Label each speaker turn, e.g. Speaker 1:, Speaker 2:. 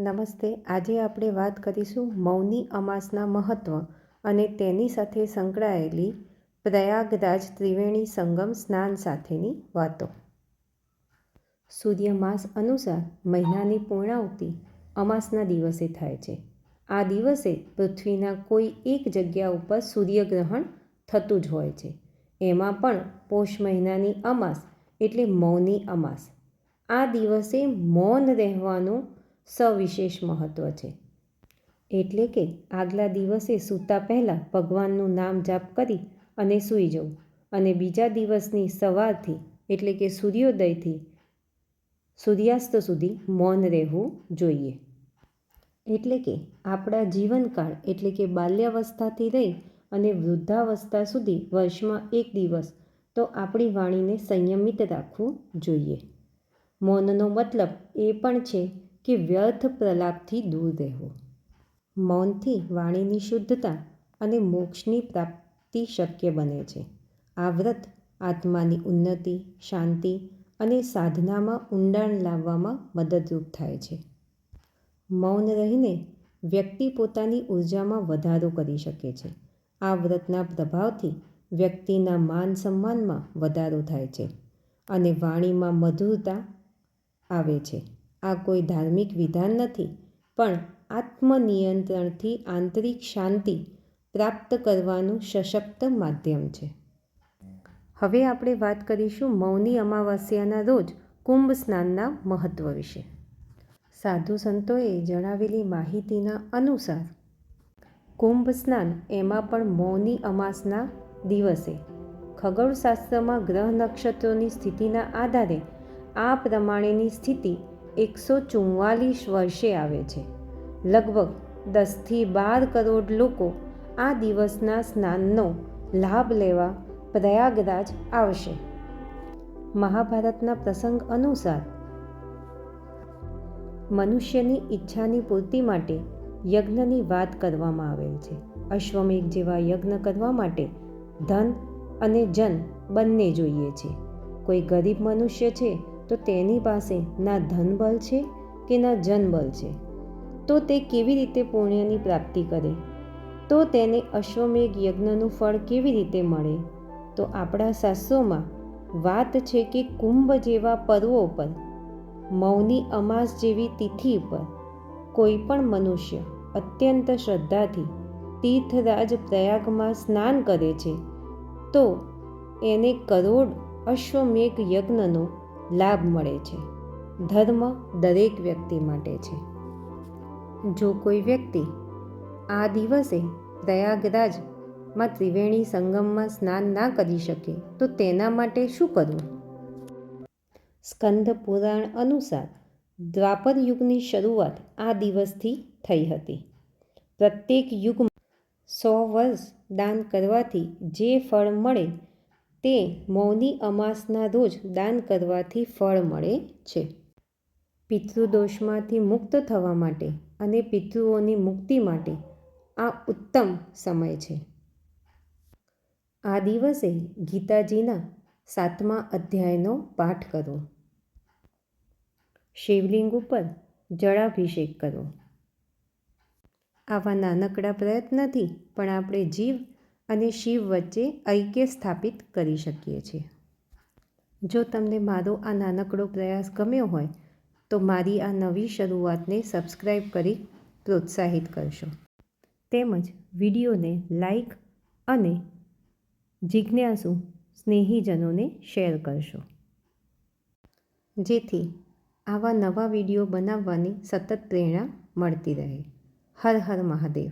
Speaker 1: નમસ્તે. આજે આપણે વાત કરીશું મૌની અમાસના મહત્ત્વ અને તેની સાથે સંકળાયેલી પ્રયાગરાજ ત્રિવેણી સંગમ સ્નાન સાથેની વાતો. સૂર્યમાસ અનુસાર મહિનાની પૂર્ણાવતિ અમાસના દિવસે થાય છે. આ દિવસે પૃથ્વીના કોઈ એક જગ્યા ઉપર સૂર્યગ્રહણ થતું જ હોય છે. એમાં પણ પોષ મહિનાની અમાસ એટલે મૌની અમાસ. આ દિવસે મૌન રહેવાનું સવિશેષ મહત્ત્વ છે. એટલે કે આગલા દિવસે સૂતા પહેલાં ભગવાનનું નામ જાપ કરી અને સૂઈ જવું. અને બીજા દિવસની સવારથી, એટલે કે સૂર્યોદયથી, સૂર્યાસ્ત સુધી મૌન રહેવું જોઈએ. એટલે કે આપણા જીવનકાળ, એટલે કે બાલ્યાવસ્થાથી રહી અને વૃદ્ધાવસ્થા સુધી વર્ષમાં એક દિવસ, તો આપણી વાણીને સંયમિત રાખવું જોઈએ. મૌનનો મતલબ એ પણ છે કે વ્યર્થ પ્રલાપથી દૂર રહેવું. મૌનથી વાણીની શુદ્ધતા અને મોક્ષની પ્રાપ્તિ શક્ય બને છે. આ વ્રત આત્માની ઉન્નતિ, શાંતિ અને સાધનામાં ઊંડાણ લાવવામાં મદદરૂપ થાય છે. મૌન રહીને વ્યક્તિ પોતાની ઉર્જામાં વધારો કરી શકે છે. આ વ્રતના પ્રભાવથી વ્યક્તિના માન સન્માનમાં વધારો થાય છે અને વાણીમાં મધુરતા આવે છે. આ કોઈ ધાર્મિક વિધાન નથી, પણ આત્મનિયંત્રણથી આંતરિક શાંતિ પ્રાપ્ત કરવાનું સશક્ત માધ્યમ છે. હવે આપણે વાત કરીશું મૌની અમાવાસ્યાના રોજ કુંભ સ્નાનના મહત્ત્વ વિશે. સાધુ સંતોએ જણાવેલી માહિતીના અનુસાર, કુંભ સ્નાન એમાં પણ મૌની અમાસના દિવસે ખગોળશાસ્ત્રમાં ગ્રહ નક્ષત્રોની સ્થિતિના આધારે આ પ્રમાણેની સ્થિતિ એકસો ચુમ્માલીસ વર્ષે આવે છે. લગભગ દસથી બાર કરોડ લોકો આ દિવસના સ્નાનનો લાભ લેવા પ્રયાગરાજ આવશે. મહાભારતના પ્રસંગ અનુસાર, મનુષ્યની ઈચ્છાની પૂર્તિ માટે યજ્ઞની વાત કરવામાં આવેલ છે. અશ્વમેઘ જેવા યજ્ઞ કરવા માટે ધન અને જન બંને જોઈએ છે. કોઈ ગરીબ મનુષ્ય છે તો તેની પાસે ના ધનબળ છે કે ના જનબળ છે? તો તે કેવી રીતે પુણ્યની પ્રાપ્તિ કરે? તો તેને અશ્વમેઘ યજ્ઞનું ફળ કેવી રીતે મળે? તો આપણા શાસ્ત્રોમાં વાત છે કે કુંભ જેવા પર્વો પર, મૌની અમાસ જેવી તિથિ પર કોઈ પણ મનુષ્ય અત્યંત શ્રદ્ધાથી તીર્થરાજ પ્રયાગમાં સ્નાન કરે છે, તો એને કરોડ અશ્વમેઘ યજ્ઞનો લાભ મળે છે. ધર્મ દરેક વ્યક્તિ માટે છે. જો કોઈ વ્યક્તિ આ દિવસે પ્રયાગરાજમાં ત્રિવેણી સંગમમાં સ્નાન ના કરી શકે, તો તેના માટે શું કરવું? સ્કંદ પુરાણ અનુસાર દ્વાપર યુગની શરૂઆત આ દિવસથી થઈ હતી. પ્રત્યેક યુગમાં સો વર્ષ દાન કરવાથી જે ફળ મળે તે મૌની અમાસના રોજ દાન કરવાથી ફળ મળે છે. પિતૃદોષમાંથી મુક્ત થવા માટે અને પિતૃઓની મુક્તિ માટે આ ઉત્તમ સમય છે. આ દિવસે ગીતાજીના સાતમા અધ્યાયનો પાઠ કરો. શિવલિંગ ઉપર જળાભિષેક કરો. આવા નાનકડા પ્રયત્નથી પણ આપણે જીવ અને શિવ વચ્ચે ઐક્ય સ્થાપિત કરી શકીએ છીએ. જો તમને મારો આ નાનકડો પ્રયાસ ગમ્યો હોય, તો મારી આ નવી શરૂઆતને સબસ્ક્રાઈબ કરી પ્રોત્સાહિત કરશો. તેમજ વિડીયોને લાઈક અને જિજ્ઞાસુ સ્નેહીજનોને શેર કરશો. જેથી આવા નવા વીડિયો બનાવવાની સતત પ્રેરણા મળતી રહે. હર હર મહાદેવ.